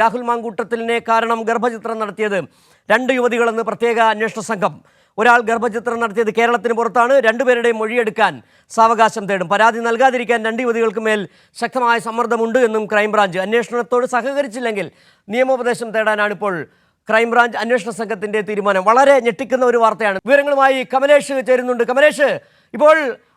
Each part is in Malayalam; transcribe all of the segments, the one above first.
രാഹുൽ മാങ്കൂട്ടത്തിലിനെ കാരണം ഗർഭചിത്രം നടത്തിയത് രണ്ട് യുവതികളെന്ന് പ്രത്യേക അന്വേഷണ സംഘം. ഒരാൾ ഗർഭചിത്രം നടത്തിയത് കേരളത്തിന് പുറത്താണ്. രണ്ടുപേരുടെയും മൊഴിയെടുക്കാൻ സാവകാശം തേടും. പരാതി നൽകാതിരിക്കാൻ രണ്ട് യുവതികൾക്ക് മേൽ ശക്തമായ സമ്മർദ്ദമുണ്ട് എന്നും ക്രൈംബ്രാഞ്ച് അന്വേഷണത്തോട് സഹകരിച്ചില്ലെങ്കിൽ നിയമോപദേശം തേടാനാണ് ഇപ്പോൾ ക്രൈംബ്രാഞ്ച് അന്വേഷണ സംഘത്തിന്റെ തീരുമാനം. വളരെ ഞെട്ടിക്കുന്ന ഒരു വാർത്തയാണ്. വിവരങ്ങളുമായി കമലേഷ് ചേരുന്നുണ്ട്. കമലേഷ് ഇപ്പോൾ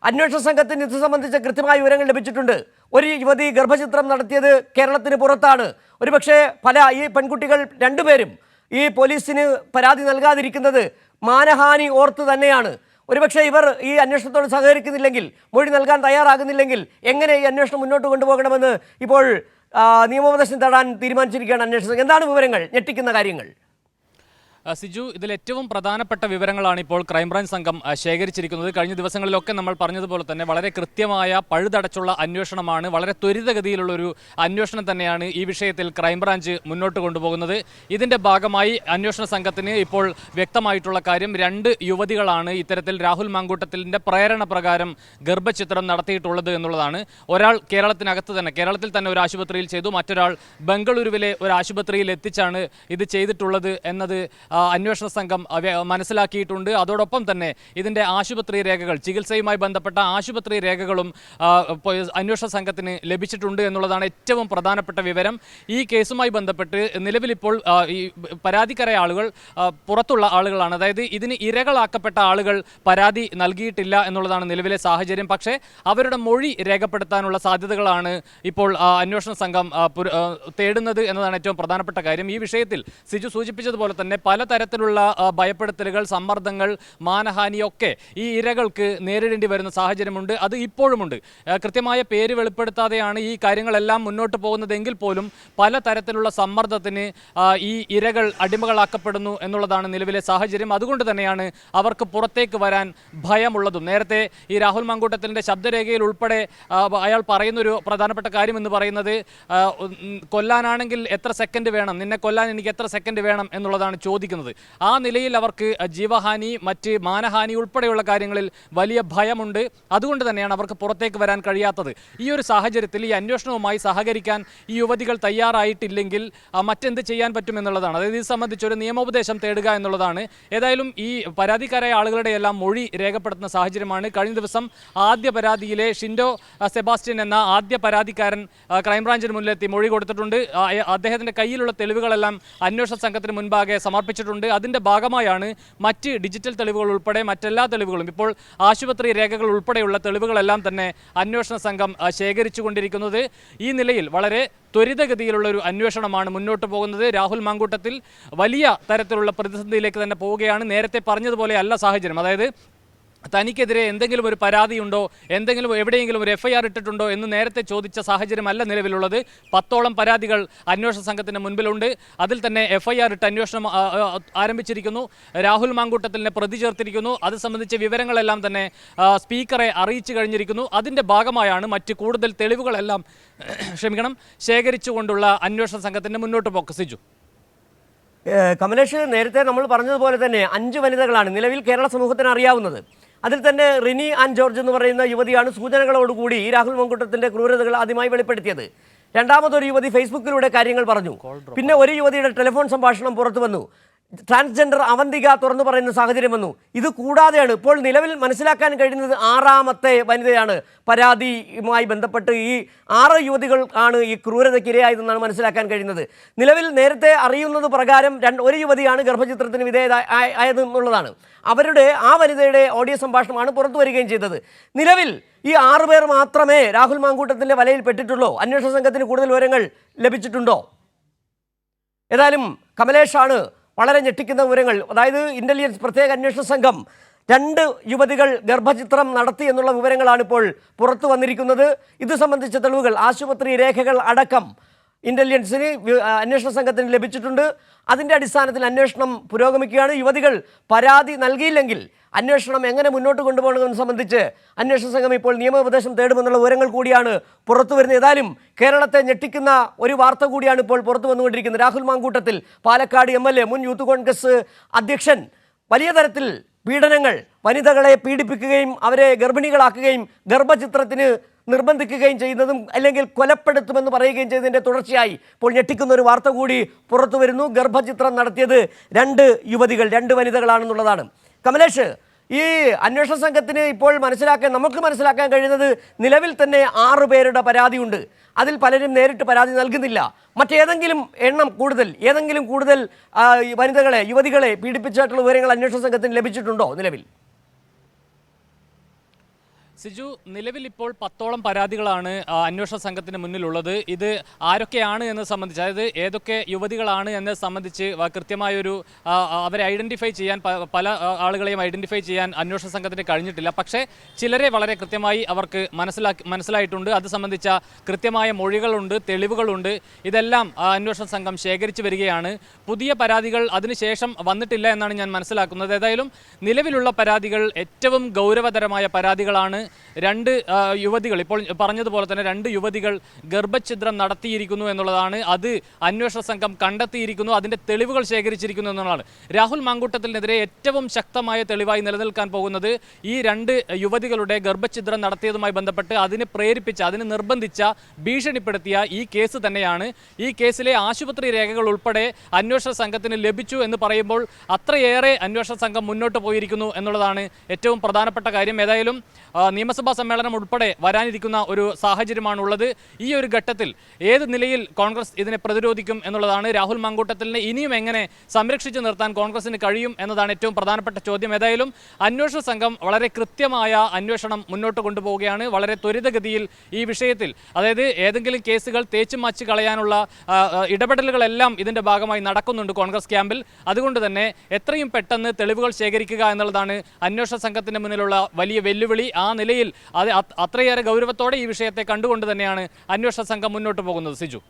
അന്വേഷണ സംഘത്തിന് ഇത് സംബന്ധിച്ച കൃത്യമായ വിവരങ്ങൾ ലഭിച്ചിട്ടുണ്ട്. ഒരു യുവതി ഗർഭചിത്രം നടത്തിയത് കേരളത്തിന് പുറത്താണ്. ഒരുപക്ഷെ പല ഈ പെൺകുട്ടികൾ രണ്ടുപേരും ഈ പോലീസിന് പരാതി നൽകാതിരിക്കുന്നത് മാനഹാനി ഓർത്ത് തന്നെയാണ്. ഒരുപക്ഷെ ഇവർ ഈ അന്വേഷണത്തോട് സഹകരിക്കുന്നില്ലെങ്കിൽ മൊഴി നൽകാൻ തയ്യാറാകുന്നില്ലെങ്കിൽ എങ്ങനെ ഈ അന്വേഷണം മുന്നോട്ട് കൊണ്ടുപോകണമെന്ന് ഇപ്പോൾ നിയമോപദേശം തേടാൻ തീരുമാനിച്ചിരിക്കുകയാണ് അന്വേഷണം എന്താണ് വിവരങ്ങൾ? ഞെട്ടിക്കുന്ന കാര്യങ്ങൾ. സിജു ഇതിൽ ഏറ്റവും പ്രധാനപ്പെട്ട വിവരങ്ങളാണ് ഇപ്പോൾ ക്രൈംബ്രാഞ്ച് സംഘം ശേഖരിച്ചിരിക്കുന്നത്. കഴിഞ്ഞ ദിവസങ്ങളിലൊക്കെ നമ്മൾ പറഞ്ഞതുപോലെ തന്നെ വളരെ കൃത്യമായ പഴുതടച്ചുള്ള അന്വേഷണമാണ് വളരെ ത്വരിതഗതിയിലുള്ള ഒരു അന്വേഷണം തന്നെയാണ് ഈ വിഷയത്തിൽ ക്രൈംബ്രാഞ്ച് മുന്നോട്ട് കൊണ്ടുപോകുന്നത്. ഇതിന്റെ ഭാഗമായി അന്വേഷണ സംഘത്തിന് ഇപ്പോൾ വ്യക്തമായിട്ടുള്ള കാര്യം രണ്ട് യുവതികളാണ് ഇത്തരത്തിൽ രാഹുൽ മാങ്കൂട്ടത്തിലിന്റെ പ്രേരണ പ്രകാരം ഗർഭചിത്രം നടത്തിയിട്ടുള്ളത് എന്നുള്ളതാണ്. ഒരാൾ കേരളത്തിനകത്ത് തന്നെ കേരളത്തിൽ തന്നെ ഒരു ആശുപത്രിയിൽ ചെയ്തു മറ്റൊരാൾ ബംഗളൂരുവിലെ ഒരു ആശുപത്രിയിൽ എത്തിച്ചാണ് ഇത് ചെയ്തിട്ടുള്ളത് എന്നത് അന്വേഷണ സംഘം മനസ്സിലാക്കിയിട്ടുണ്ട്. അതോടൊപ്പം തന്നെ ഇതിന്റെ ആശുപത്രി രേഖകൾ ചികിത്സയുമായി ബന്ധപ്പെട്ട ആശുപത്രി രേഖകളും അന്വേഷണ സംഘത്തിന് ലഭിച്ചിട്ടുണ്ട് എന്നുള്ളതാണ് ഏറ്റവും പ്രധാനപ്പെട്ട വിവരം. ഈ കേസുമായി ബന്ധപ്പെട്ട് നിലവിലിപ്പോൾ ഈ പരാതിക്കാരായ ആളുകൾ പുറത്തുള്ള ആളുകളാണ്. അതായത് ഇതിന് ഇരകളാക്കപ്പെട്ട ആളുകൾ പരാതി നൽകിയിട്ടില്ല എന്നുള്ളതാണ് നിലവിലെ സാഹചര്യം. പക്ഷേ അവരുടെ മൊഴി രേഖപ്പെടുത്താനുള്ള സാധ്യതകളാണ് ഇപ്പോൾ അന്വേഷണ സംഘം തേടുന്നത് എന്നതാണ് ഏറ്റവും പ്രധാനപ്പെട്ട കാര്യം. ഈ വിഷയത്തിൽ സിജു സൂചിപ്പിച്ചതുപോലെ തന്നെ പലതരത്തിലുള്ള ഭയപ്പെടുത്തലുകൾ സമ്മർദ്ദങ്ങൾ മാനഹാനിയൊക്കെ ഈ ഇരകൾക്ക് നേരിടേണ്ടി വരുന്ന സാഹചര്യമുണ്ട്. അത് ഇപ്പോഴുമുണ്ട്. കൃത്യമായ പേര് വെളിപ്പെടുത്താതെയാണ് ഈ കാര്യങ്ങളെല്ലാം മുന്നോട്ട് പോകുന്നതെങ്കിൽ പോലും പലതരത്തിലുള്ള സമ്മർദ്ദത്തിന് ഈ ഇരകൾ അടിമകളാക്കപ്പെടുന്നു എന്നുള്ളതാണ് നിലവിലെ സാഹചര്യം. അതുകൊണ്ട് തന്നെയാണ് അവർക്ക് പുറത്തേക്ക് വരാൻ ഭയമുള്ളതും. നേരത്തെ ഈ രാഹുൽ മങ്കൂട്ടത്തിന്റെ ശബ്ദരേഖയിൽ ഉൾപ്പെടെ അയാൾ പറയുന്നൊരു പ്രധാനപ്പെട്ട കാര്യം എന്ന് പറയുന്നത് കൊല്ലാനാണെങ്കിൽ എത്ര സെക്കൻഡ് വേണം? നിന്നെ കൊല്ലാൻ എനിക്ക് എത്ര സെക്കൻഡ് വേണം എന്നുള്ളതാണ് ചോദിക്കുന്നത്. ആ നിലയിൽ അവർക്ക് ജീവഹാനി മറ്റ് മാനഹാനി ഉൾപ്പെടെയുള്ള കാര്യങ്ങളിൽ വലിയ ഭയമുണ്ട്. അതുകൊണ്ട് തന്നെയാണ് അവർക്ക് പുറത്തേക്ക് വരാൻ കഴിയാത്തത്. ഈ ഒരു സാഹചര്യത്തിൽ ഈ അന്വേഷണവുമായി സഹകരിക്കാൻ ഈ യുവതികൾ തയ്യാറായിട്ടില്ലെങ്കിൽ മറ്റെന്ത് ചെയ്യാൻ പറ്റും എന്നുള്ളതാണ്. അതായത് ഇത് സംബന്ധിച്ചൊരു നിയമോപദേശം തേടുക എന്നുള്ളതാണ്. ഏതായാലും ഈ പരാതിക്കാരായ ആളുകളുടെ എല്ലാം മൊഴി രേഖപ്പെടുത്തുന്ന സാഹചര്യമാണ്. കഴിഞ്ഞ ദിവസം ആദ്യ പരാതിയിലെ ഷിൻഡോ സെബാസ്റ്റ്യൻ എന്ന ആദ്യ പരാതിക്കാരൻ ക്രൈംബ്രാഞ്ചിന് മുന്നിലെത്തി മൊഴി കൊടുത്തിട്ടുണ്ട്. അദ്ദേഹത്തിന്റെ കയ്യിലുള്ള തെളിവുകളെല്ലാം അന്വേഷണ സംഘത്തിന് മുൻപാകെ സമർപ്പിച്ചിട്ടുണ്ട് അതിന്റെ ഭാഗമായാണ് മറ്റ് ഡിജിറ്റൽ തെളിവുകൾ ഉൾപ്പെടെ മറ്റെല്ലാ തെളിവുകളും. ഇപ്പോൾ ആശുപത്രി രേഖകൾ ഉൾപ്പെടെയുള്ള തെളിവുകളെല്ലാം തന്നെ അന്വേഷണ സംഘം ശേഖരിച്ചുകൊണ്ടിരിക്കുന്നത്. ഈ നിലയിൽ വളരെ ത്വരിതഗതിയിലുള്ള ഒരു അന്വേഷണമാണ് മുന്നോട്ട് പോകുന്നത്. രാഹുൽ മാങ്കൂട്ടത്തിൽ വലിയ തരത്തിലുള്ള പ്രതിസന്ധിയിലേക്ക് തന്നെ പോവുകയാണ്. നേരത്തെ പറഞ്ഞതുപോലെ അല്ല സാഹചര്യം. അതായത് തനിക്കെതിരെ എന്തെങ്കിലും ഒരു പരാതിയുണ്ടോ? എന്തെങ്കിലും എവിടെയെങ്കിലും ഒരു എഫ്ഐആർ ഇട്ടിട്ടുണ്ടോ എന്ന് നേരത്തെ ചോദിച്ച സാഹചര്യമല്ല നിലവിലുള്ളത്. പത്തോളം പരാതികൾ അന്വേഷണ സംഘത്തിന് മുൻപിലുണ്ട്. അതിൽ തന്നെ എഫ്ഐആർ ഇട്ട് അന്വേഷണം ആരംഭിച്ചിരിക്കുന്നു. രാഹുൽ മാങ്കൂട്ടത്തിനെ പ്രതി ചേർത്തിരിക്കുന്നു. അത് സംബന്ധിച്ച വിവരങ്ങളെല്ലാം തന്നെ സ്പീക്കറെ അറിയിച്ചു കഴിഞ്ഞിരിക്കുന്നു. അതിന്റെ ഭാഗമായാണ് മറ്റ് കൂടുതൽ തെളിവുകളെല്ലാം ക്ഷമിക്കണം ശേഖരിച്ചുകൊണ്ടുള്ള അന്വേഷണ സംഘത്തിന്റെ മുന്നോട്ട് പോക്ക്. സിജു. കമലേഷ് നേരത്തെ നമ്മൾ പറഞ്ഞതുപോലെ തന്നെ അഞ്ച് വനിതകളാണ് നിലവിൽ കേരള സമൂഹത്തിന് അറിയാവുന്നത്. അതിൽ തന്നെ റിനി ആൻഡ് ജോർജ് എന്ന് പറയുന്ന യുവതിയാണ് സൂചനകളോടുകൂടി ഈ രാഹുൽ മങ്കുട്ടത്തിന്റെ ക്രൂരതകൾ ആദ്യമായി വെളിപ്പെടുത്തിയത്. രണ്ടാമതൊരു യുവതി ഫേസ്ബുക്കിലൂടെ കാര്യങ്ങൾ പറഞ്ഞു. പിന്നെ ഒരു യുവതിയുടെ ടെലിഫോൺ സംഭാഷണം പുറത്തു വന്നു. ട്രാൻസ്ജെൻഡർ അവന്തിക തുറന്നു പറയുന്ന സാഹചര്യം വന്നു. ഇത് കൂടാതെയാണ് ഇപ്പോൾ നിലവിൽ മനസ്സിലാക്കാൻ കഴിയുന്നത് ആറാമത്തെ വനിതയാണ്. പരാതിയുമായി ബന്ധപ്പെട്ട് ഈ ആറ് യുവതികൾ ആണ് ഈ ക്രൂരതയ്ക്ക് ഇരയായതെന്നാണ് മനസ്സിലാക്കാൻ കഴിയുന്നത്. നിലവിൽ നേരത്തെ അറിയുന്നത് പ്രകാരം രണ്ട് ഒരു യുവതിയാണ് ഗർഭചിത്രത്തിന് വിധേയത ആയതെന്നുള്ളതാണ്. അവരുടെ ആ വനിതയുടെ ഓഡിയോ സംഭാഷണമാണ് പുറത്തു വരികയും ചെയ്തത്. നിലവിൽ ഈ ആറുപേർ മാത്രമേ രാഹുൽ മാങ്കൂട്ടത്തിന്റെ വലയിൽ പെട്ടിട്ടുള്ളൂ. അന്വേഷണ സംഘത്തിന് കൂടുതൽ വിവരങ്ങൾ ലഭിച്ചിട്ടുണ്ടോ? ഏതായാലും കമലേഷാണ് വളരെ ഞെട്ടിക്കുന്ന വിവരങ്ങൾ. അതായത് ഇന്റലിജൻസ് പ്രത്യേക അന്വേഷണ സംഘം രണ്ട് യുവതികൾ ഗർഭചിത്രം നടത്തി എന്നുള്ള വിവരങ്ങളാണ് ഇപ്പോൾ പുറത്തു വന്നിരിക്കുന്നത്. ഇത് സംബന്ധിച്ച തെളിവുകൾ ആശുപത്രി രേഖകൾ അടക്കം ഇന്റലിജൻസിന് അന്വേഷണ സംഘത്തിന് ലഭിച്ചിട്ടുണ്ട്. അതിന്റെ അടിസ്ഥാനത്തിൽ അന്വേഷണം പുരോഗമിക്കുകയാണ്. യുവതികൾ പരാതി നൽകിയില്ലെങ്കിൽ അന്വേഷണം എങ്ങനെ മുന്നോട്ട് കൊണ്ടുപോകണമെന്ന് സംബന്ധിച്ച് അന്വേഷണ സംഘം ഇപ്പോൾ നിയമോപദേശം തേടുമെന്നുള്ള വിവരങ്ങൾ കൂടിയാണ് പുറത്തു വരുന്നത്. ഏതായാലും കേരളത്തെ ഞെട്ടിക്കുന്ന ഒരു വാർത്ത കൂടിയാണ് ഇപ്പോൾ പുറത്തു വന്നുകൊണ്ടിരിക്കുന്നത്. രാഹുൽ മാങ്കൂട്ടത്തിൽ പാലക്കാട് എം മുൻ യൂത്ത് കോൺഗ്രസ് അധ്യക്ഷൻ. വലിയ തരത്തിൽ പീഡനങ്ങൾ വനിതകളെ പീഡിപ്പിക്കുകയും അവരെ ഗർഭിണികളാക്കുകയും ഗർഭചിത്രത്തിന് നിർബന്ധിക്കുകയും ചെയ്യുന്നതും അല്ലെങ്കിൽ കൊലപ്പെടുത്തുമെന്ന് പറയുകയും ചെയ്തതിന്റെ തുടർച്ചയായി ഇപ്പോൾ ഞെട്ടിക്കുന്ന ഒരു വാർത്ത കൂടി പുറത്തു വരുന്നു. ഗർഭചിത്രം നടത്തിയത് രണ്ട് യുവതികൾ രണ്ട് വനിതകളാണെന്നുള്ളതാണ്. കമലേഷ് ഈ അന്വേഷണ സംഘത്തിന് ഇപ്പോൾ മനസ്സിലാക്കാൻ നമുക്ക് മനസ്സിലാക്കാൻ കഴിയുന്നത് നിലവിൽ തന്നെ ആറു പേരുടെ പരാതിയുണ്ട്. അതിൽ പലരും നേരിട്ട് പരാതി നൽകുന്നില്ല. മറ്റേതെങ്കിലും എണ്ണം കൂടുതൽ ഏതെങ്കിലും കൂടുതൽ വനിതകളെ യുവതികളെ പീഡിപ്പിച്ചിട്ടുള്ള വിവരങ്ങൾ അന്വേഷണ സംഘത്തിന് ലഭിച്ചിട്ടുണ്ടോ നിലവിൽ? സിജു നിലവിൽ ഇപ്പോൾ പത്തോളം പരാതികളാണ് അന്വേഷണ സംഘത്തിന് മുന്നിലുള്ളത്. ഇത് ആരൊക്കെയാണ് എന്ന് സംബന്ധിച്ച് അതായത് ഏതൊക്കെ യുവതികളാണ് എന്നെ സംബന്ധിച്ച് കൃത്യമായൊരു അവരെ ഐഡന്റിഫൈ ചെയ്യാൻ പല ആളുകളെയും ഐഡന്റിഫൈ ചെയ്യാൻ അന്വേഷണ സംഘത്തിന് കഴിഞ്ഞിട്ടില്ല. പക്ഷേ ചിലരെ വളരെ കൃത്യമായി അവർക്ക് മനസ്സിലാക്കി മനസ്സിലായിട്ടുണ്ട്. അത് സംബന്ധിച്ച കൃത്യമായ മൊഴികളുണ്ട് തെളിവുകളുണ്ട്. ഇതെല്ലാം അന്വേഷണ സംഘം ശേഖരിച്ചു വരികയാണ്. പുതിയ പരാതികൾ അതിനുശേഷം വന്നിട്ടില്ല എന്നാണ് ഞാൻ മനസ്സിലാക്കുന്നത്. ഏതായാലും നിലവിലുള്ള പരാതികൾ ഏറ്റവും ഗൗരവതരമായ പരാതികളാണ്. രണ്ട് യുവതികൾ ഇപ്പോൾ പറഞ്ഞതുപോലെ തന്നെ രണ്ട് യുവതികൾ ഗർഭഛിദ്രം നടത്തിയിരിക്കുന്നു എന്നുള്ളതാണ്. അത് അന്വേഷണ സംഘം കണ്ടെത്തിയിരിക്കുന്നു അതിന്റെ തെളിവുകൾ ശേഖരിച്ചിരിക്കുന്നു എന്നുള്ളതാണ്. രാഹുൽ മാങ്കൂട്ടത്തിനെതിരെ ഏറ്റവും ശക്തമായ തെളിവായി നിലനിൽക്കാൻ പോകുന്നത് ഈ രണ്ട് യുവതികളുടെ ഗർഭഛിദ്രം നടത്തിയതുമായി ബന്ധപ്പെട്ട് അതിനെ പ്രേരിപ്പിച്ച അതിനെ നിർബന്ധിച്ച ഭീഷണിപ്പെടുത്തിയ ഈ കേസ് തന്നെയാണ്. ഈ കേസിലെ ആശുപത്രി രേഖകൾ ഉൾപ്പെടെ അന്വേഷണ സംഘത്തിന് ലഭിച്ചു എന്ന് പറയുമ്പോൾ അത്രയേറെ അന്വേഷണ സംഘം മുന്നോട്ട് പോയിരിക്കുന്നു എന്നുള്ളതാണ് ഏറ്റവും പ്രധാനപ്പെട്ട കാര്യം. ഏതായാലും നിയമസഭാ സമ്മേളനം ഉൾപ്പെടെ വരാനിരിക്കുന്ന ഒരു സാഹചര്യമാണുള്ളത്. ഈ ഒരു ഘട്ടത്തിൽ ഏത് നിലയിൽ കോൺഗ്രസ് ഇതിനെ പ്രതിരോധിക്കും എന്നുള്ളതാണ് രാഹുൽ മങ്കൂട്ടത്തിലിനെ ഇനിയും എങ്ങനെ സംരക്ഷിച്ചു നിർത്താൻ കോൺഗ്രസിന് കഴിയും എന്നതാണ് ഏറ്റവും പ്രധാനപ്പെട്ട ചോദ്യം. ഏതായാലും അന്വേഷണ സംഘം വളരെ കൃത്യമായ അന്വേഷണം മുന്നോട്ട് കൊണ്ടുപോവുകയാണ്. വളരെ ത്വരിതഗതിയിൽ ഈ വിഷയത്തിൽ അതായത് ഏതെങ്കിലും കേസുകൾ തേച്ചു മാച്ച് കളയാനുള്ള ഇടപെടലുകളെല്ലാം ഇതിന്റെ ഭാഗമായി നടക്കുന്നുണ്ട് കോൺഗ്രസ് ക്യാമ്പിൽ. അതുകൊണ്ട് തന്നെ എത്രയും പെട്ടെന്ന് തെളിവുകൾ ശേഖരിക്കുക എന്നുള്ളതാണ് അന്വേഷണ സംഘത്തിന്റെ മുന്നിലുള്ള വലിയ വെല്ലുവിളി. ആ നിലയിൽ അത് അത് അത്രയേറെ ഗൗരവത്തോടെ ഈ വിഷയത്തെ കണ്ടുകൊണ്ട് തന്നെയാണ് അന്വേഷണ സംഘം മുന്നോട്ട് പോകുന്നത്. സിജു.